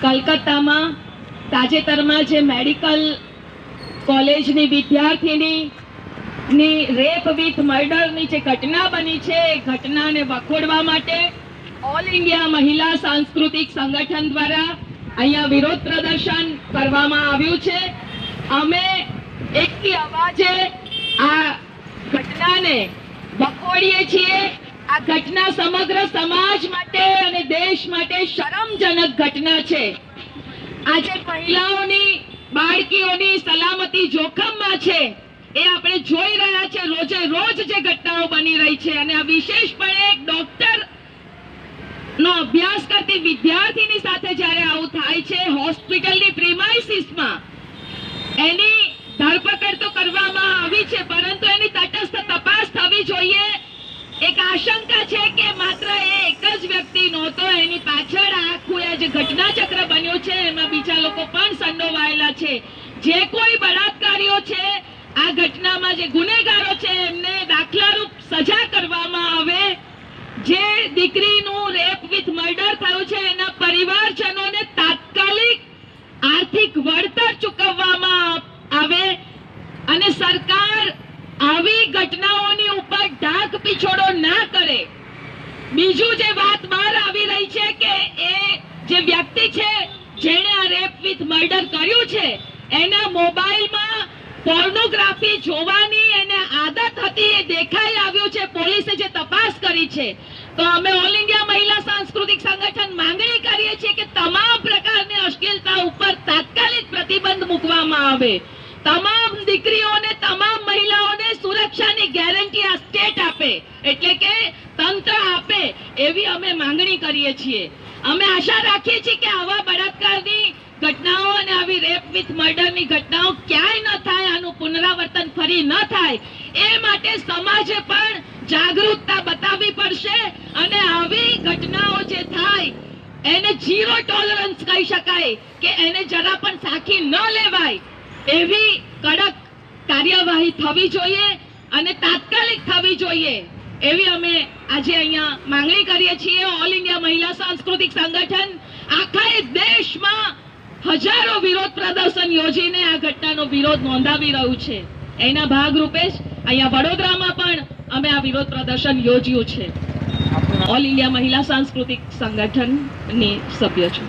કલકત્તામાં તાજેતરમાં જે મેડિકલ કોલેજની વિદ્યાર્થીની ની રેપ વિથ મર્ડરની જે ઘટના બની છે, એ ઘટનાને વખોડવા માટે ઓલ ઇન્ડિયા મહિલા સાંસ્કૃતિક સંગઠન દ્વારા અહીંયા વિરોધ પ્રદર્શન કરવામાં આવ્યું છે. અમે એકથી અવાજે આ ઘટનાને વખોડીએ છીએ. આ ઘટના સમગ્ર સમાજ માટે અને દેશ માટે શરમજનક ઘટના છે. આજે મહિલાઓની, બાળકીઓની સલામતી જોખમમાં છે. એ આપણે જોઈ રહ્યા છે, રોજે રોજ જે ઘટનાઓ બની રહી છે અને વિશેષપણે એક ડોક્ટર નો અભ્યાસ કરતી વિદ્યાર્થીની સાથે જ્યારે આવું થાય છે હોસ્પિટલની પ્રિમાઇસિસમાં. એની ધરપકડ તો કરવામાં આવી છે, પરંતુ એની તટસ્થ તપાસ થવી જોઈએ એક આશંકા છે કે માત્ર એક જ વ્યક્તિ નહોતો, એની પાછળ આખું એ જે ઘટના ચક્ર બન્યું છે, એમાં બીજા લોકો પણ સંડોવાયેલા છે. જે કોઈ બળાત્કારીઓ છે, આ ઘટનામાં જે ગુનેગારો છે, એમને દાખલારૂપ સજા કરવામાં આવે. જે દીકરીનું રેપ વિથ મર્ડર થયું છે, એના પરિવારજનોને તાત્કાલિક આર્થિક વળતર ચૂકવવામાં આવે અને સરકાર આવી ઘટનાઓની ઉપર ઢાક પીછોડો ના કરે. બીજું જે વાત બહાર આવી રહી છે કે એ જે વ્યક્તિ છે, જેણે આ રેપ વિથ મર્ડર કર્યું છે, એના મોબાઈલમાં પોર્નોગ્રાફી જોવાની એને આદત હતી, એ દેખાઈ આવ્યું છે, પોલીસે જે તપાસ કરી છે. તો અમે ઓલ ઇન્ડિયા મહિલા સાંસ્કૃતિક સંગઠન માંગણી કરીએ છીએ કે તમામ પ્રકારની અશ્લીલતા ઉપર તાત્કાલિક પ્રતિબંધ મૂકવામાં આવે. તમામ દીકરીઓને, તમામ મહિલાઓને સુરક્ષાની ગેરંટી આ સ્ટેટ આપે, એટલે કે તંત્ર આપે, એવી અમે માંગણી કરીએ છીએ. અમે આશા રાખીએ છીએ કે આવા બળાત્કારની ઘટનાઓ અને આવી રેપ વિથ મર્ડરની ઘટનાઓ ક્યાંય ન થાય, આનું પુનરાવર્તન ફરી ન થાય, એ માટે સમાજે પણ જાગૃતતા બતાવવી પડશે અને આવી ઘટનાઓ જે થાય, એને ઝીરો ટોલરન્સ કહી શકાય કે એને જરા પણ સાખી ન લેવાય. એવી કડક કાર્યવાહી થવી જોઈએ અને તાત્કાલિક થવી જોઈએ એવી અમે આજે અહીંયા માંગણી કરીએ છીએ ઓલ ઇન્ડિયા મહિલા સાંસ્કૃતિક સંગઠન આખા દેશમાં હજારો વિરોધ પ્રદર્શન યોજીને આ ઘટનાનો વિરોધ નોંધાવી રહ્યું છે. એના ભાગરૂપે જ અહીંયા વડોદરામાં પણ અમે આ વિરોધ પ્રદર્શન યોજ્યું છે. ઓલ ઇન્ડિયા મહિલા સાંસ્કૃતિક સંગઠનની સભ્ય છું.